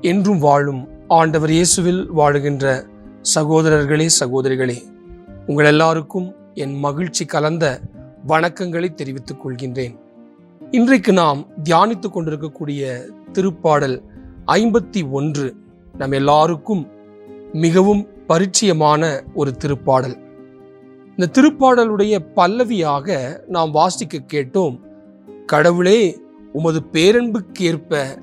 என்றும் வாழும் ஆண்டவர் இயேசுவில் வாழுகின்ற சகோதரர்களே சகோதரிகளே உங்கள் எல்லாருக்கும் என் மகிழ்ச்சி கலந்த வணக்கங்களை தெரிவித்துக் கொள்கின்றேன். இன்றைக்கு நாம் தியானித்துக் கொண்டிருக்கக்கூடிய திருப்பாடல் ஐம்பத்தி ஒன்று. நம் எல்லாருக்கும் மிகவும் பரிச்சயமான ஒரு திருப்பாடல். இந்த திருப்பாடலுடைய பல்லவியாக நாம் வாசிக்க கேட்டோம் கடவுளே உமது பேரன்புக்கேற்ப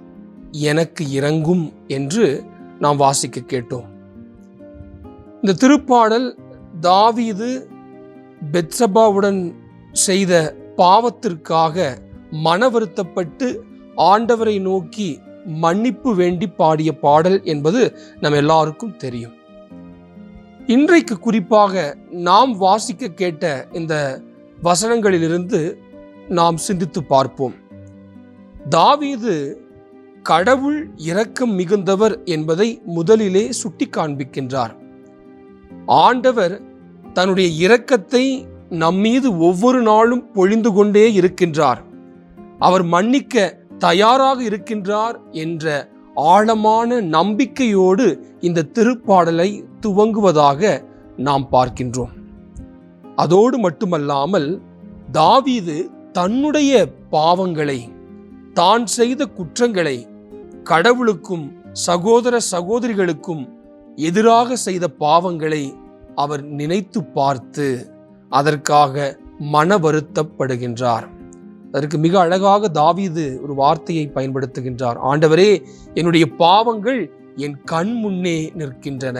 எனக்கு இறங்கும் என்று நாம் வாசிக்க கேட்டோம். இந்த திருப்பாடல் தாவீது பெட்சபாவுடன் செய்த பாவத்திற்காக மன வருத்தப்பட்டு ஆண்டவரை நோக்கி மன்னிப்பு வேண்டி பாடிய பாடல் என்பது நம் எல்லாருக்கும் தெரியும். இன்றைக்கு குறிப்பாக நாம் வாசிக்க கேட்ட இந்த வசனங்களிலிருந்து நாம் சிந்தித்து பார்ப்போம். தாவீது கடவுள் இரக்கம் மிகுந்தவர் என்பதை முதலிலே சுட்டி காண்பிக்கின்றார் ஆண்டவர் தன்னுடைய இரக்கத்தை நம்மீது ஒவ்வொரு நாளும் பொழிந்து கொண்டே இருக்கின்றார். அவர் மன்னிக்க தயாராக இருக்கின்றார் என்ற ஆழமான நம்பிக்கையோடு இந்த திருப்பாடலை துவங்குவதாக நாம் பார்க்கின்றோம். அதோடு மட்டுமல்லாமல் தாவீது தன்னுடைய பாவங்களை தான் செய்த குற்றங்களை கடவுளுக்கும் சகோதர சகோதரிகளுக்கும் எதிராக செய்த பாவங்களை அவர் நினைத்து பார்த்து அதற்காக மன வருத்தப்படுகின்றார் அதற்கு மிக அழகாக தாவீது ஒரு வார்த்தையை பயன்படுத்துகின்றார். ஆண்டவரே என்னுடைய பாவங்கள் என் கண் முன்னே நிற்கின்றன.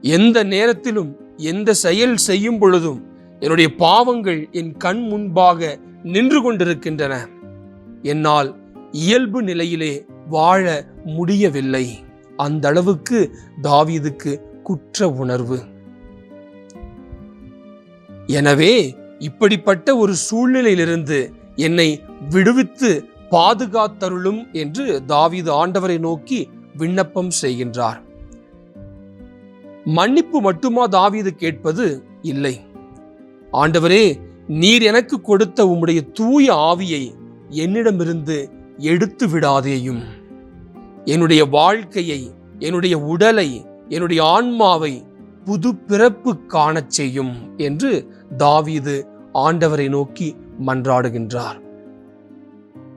எந்த நேரத்திலும் எந்த செயல் செய்யும் பொழுதும் என்னுடைய பாவங்கள் என் கண் முன்பாக நின்று கொண்டிருக்கின்றன. என்னால் இயல்பு நிலையிலே வாழ முடியவில்லை. அந்த அளவுக்கு தாவீதுக்கு குற்ற உணர்வு. எனவே இப்படிப்பட்ட ஒரு சூழ்நிலையிலிருந்து என்னை விடுவித்து பாதுகாத்தருளும் என்று தாவீது ஆண்டவரை நோக்கி விண்ணப்பம் செய்கின்றார். மன்னிப்பு மட்டுமா தாவீது கேட்பது இல்லை. ஆண்டவரே நீர் எனக்கு கொடுத்த உம்முடைய தூய ஆவியை என்னிடமிருந்து எடுத்து விடாதேயும். என்னுடைய வாழ்க்கையை என்னுடைய உடலை என்னுடைய ஆன்மாவை புது பிறப்பு காணச் செய்யும் என்று தாவீது ஆண்டவரை நோக்கி மன்றாடுகின்றார்.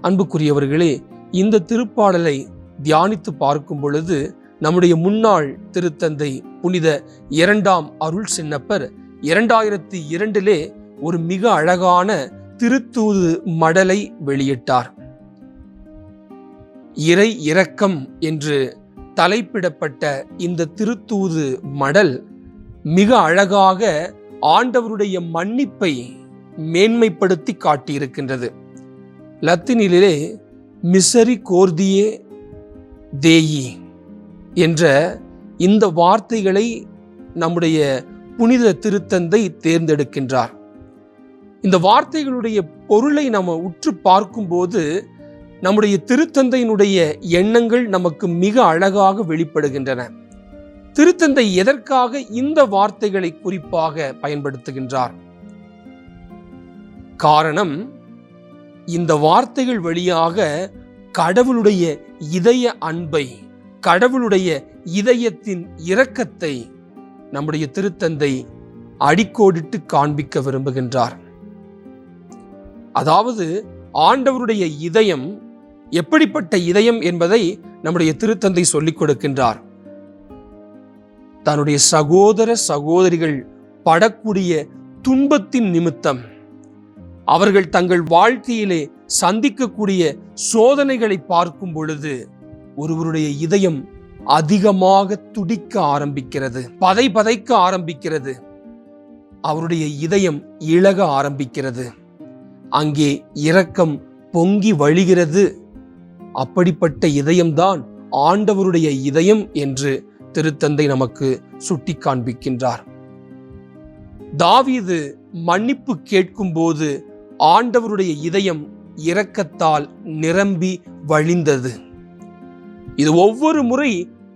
அன்புக்குரியவர்களே இந்த திருப்பாடலை தியானித்து பார்க்கும் பொழுது நம்முடைய முன்னாள் திருத்தந்தை புனித இரண்டாம் அருள் சின்னப்பர் இரண்டாயிரத்தி இரண்டிலே ஒரு மிக அழகான திருத்தூது மடலை வெளியிட்டார். இறை இரக்கம் என்று தலைப்பிடப்பட்ட இந்த திருத்தூது மடல் மிக அழகாக ஆண்டவருடைய மன்னிப்பை மேன்மைப்படுத்தி காட்டியிருக்கின்றது. லத்தினிலே மிசரி கோர்தியே தேயி என்ற இந்த வார்த்தைகளை நம்முடைய புனித திருத்தந்தை தேர்ந்தெடுக்கின்றார். இந்த வார்த்தைகளுடைய பொருளை நம்ம உற்று பார்க்கும்போது நம்முடைய திருத்தந்தையினுடைய எண்ணங்கள் நமக்கு மிக அழகாக வெளிப்படுகின்றன. திருத்தந்தை எதற்காக இந்த வார்த்தைகளை குறிப்பாக பயன்படுத்துகின்றார்? காரணம் இந்த வார்த்தைகள் வழியாக கடவுளுடைய இதய அன்பை கடவுளுடைய இதயத்தின் இரக்கத்தை நம்முடைய திருத்தந்தை அடிக்கோடிட்டு காண்பிக்க விரும்புகின்றார். அதாவது ஆண்டவருடைய இதயம் எப்படிப்பட்ட இதயம் என்பதை நம்முடைய திருத்தந்தை சொல்லிக் கொடுக்கின்றார். தன்னுடைய சகோதர சகோதரிகள் படக்கூடிய துன்பத்தின் நிமித்தம் அவர்கள் தங்கள் வாழ்க்கையிலே சந்திக்கக்கூடிய சோதனைகளை பார்க்கும் பொழுது ஒருவருடைய இதயம் அதிகமாக துடிக்க ஆரம்பிக்கிறது பதை பதைக்க ஆரம்பிக்கிறது. அவருடைய இதயம் இழக ஆரம்பிக்கிறது. அங்கே இரக்கம் பொங்கி வழிகிறது. அப்படிப்பட்ட இதயம்தான் ஆண்டவருடைய இதயம் என்று திருத்தந்தை நமக்கு சுட்டி காண்பிக்கின்றார் தாவீது மன்னிப்பு கேட்கும்போது ஆண்டவருடைய இதயம் இரக்கத்தால் நிரம்பி வழிந்தது. இது ஒவ்வொரு முறை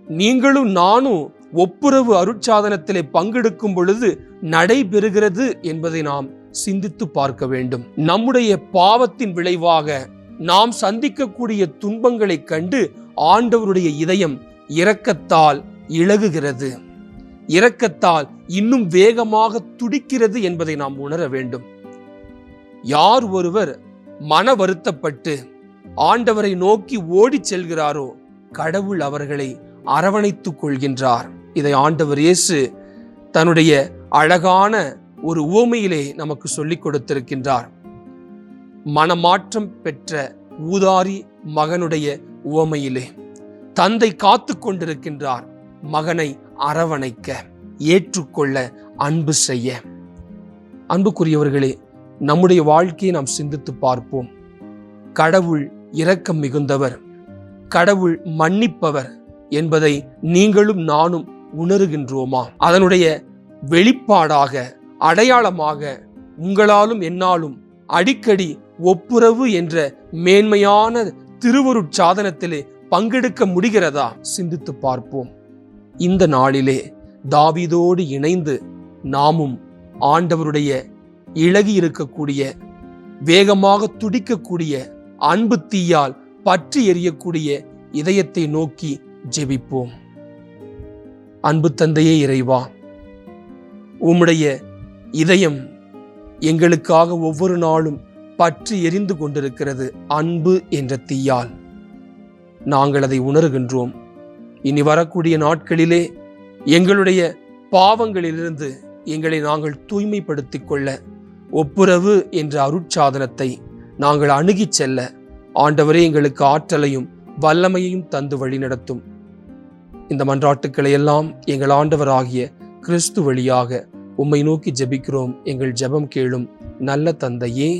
நீங்களும் நானும் ஒப்புரவு அருட்சாதனத்திலே பங்கெடுக்கும் பொழுது நடைபெறுகிறது என்பதை நாம் சிந்தித்து பார்க்க வேண்டும். நம்முடைய பாவத்தின் விளைவாக நாம் சந்திக்கக்கூடிய துன்பங்களைக் கண்டு ஆண்டவருடைய இதயம் இரக்கத்தால் இழகுகிறது இரக்கத்தால் இன்னும் வேகமாக துடிக்கிறது என்பதை நாம் உணர வேண்டும். யார் ஒருவர் மன வருத்தப்பட்டு ஆண்டவரை நோக்கி ஓடிச் செல்கிறாரோ கடவுள் அவர்களை அரவணைத்துக் கொள்கின்றார். இதை ஆண்டவர் இயேசு தன்னுடைய அழகான ஒரு உவமையிலே நமக்கு சொல்லிக் கொடுத்திருக்கின்றார். மனமாற்றம் பெற்ற ஊதாரி மகனுடைய உவமையிலே. தந்தை காத்து கொண்டிருக்கின்றார் மகனை அரவணைக்க ஏற்றுக்கொள்ள அன்பு செய்ய. அன்புக்குரியவர்களே நம்முடைய வாழ்க்கையை நாம் சிந்தித்து பார்ப்போம். கடவுள் இரக்கம் மிகுந்தவர் கடவுள் மன்னிப்பவர் என்பதை நீங்களும் நானும் உணருகின்றோமா? அதனுடைய வெளிப்பாடாக அடையாளமாக உங்களாலும் என்னாலும் அடிக்கடி ஒப்புரவு என்ற மேன்மையான திருவருட்சாதனத்திலே பங்கெடுக்க முடிகிறதா சிந்தித்து பார்ப்போம். இந்த நாளிலே தாவிதோடு இணைந்து நாமும் ஆண்டவருடைய இழகி இருக்கக்கூடிய வேகமாக துடிக்கக்கூடிய அன்பு தீயால் பற்றி எரியக்கூடிய இதயத்தை நோக்கி ஜெபிப்போம். அன்பு தந்தையே இறைவா உம்முடைய இதயம் எங்களுக்காக ஒவ்வொரு நாளும் பற்றி எரிந்து கொண்டிருக்கிறது அன்பு என்ற தீயால். நாங்கள் அதை உணர்கின்றோம். இனி வரக்கூடிய நாட்களிலே எங்களுடைய பாவங்களிலிருந்து எங்களை நாங்கள் தூய்மைப்படுத்திக் கொள்ள ஒப்புரவு என்ற அருட்சாதனத்தை நாங்கள் அணுகிச் செல்ல ஆண்டவரே எங்களுக்கு ஆற்றலையும் வல்லமையையும் தந்து வழிநடத்தும் இந்த மன்றாட்டுக்களை எல்லாம் எங்கள் ஆண்டவராகிய கிறிஸ்து வழியாக உம்மை நோக்கி ஜெபிக்கிறோம். எங்கள் ஜெபம் கேளும் நல்ல தந்தையே.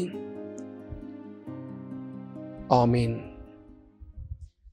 ஆமீன்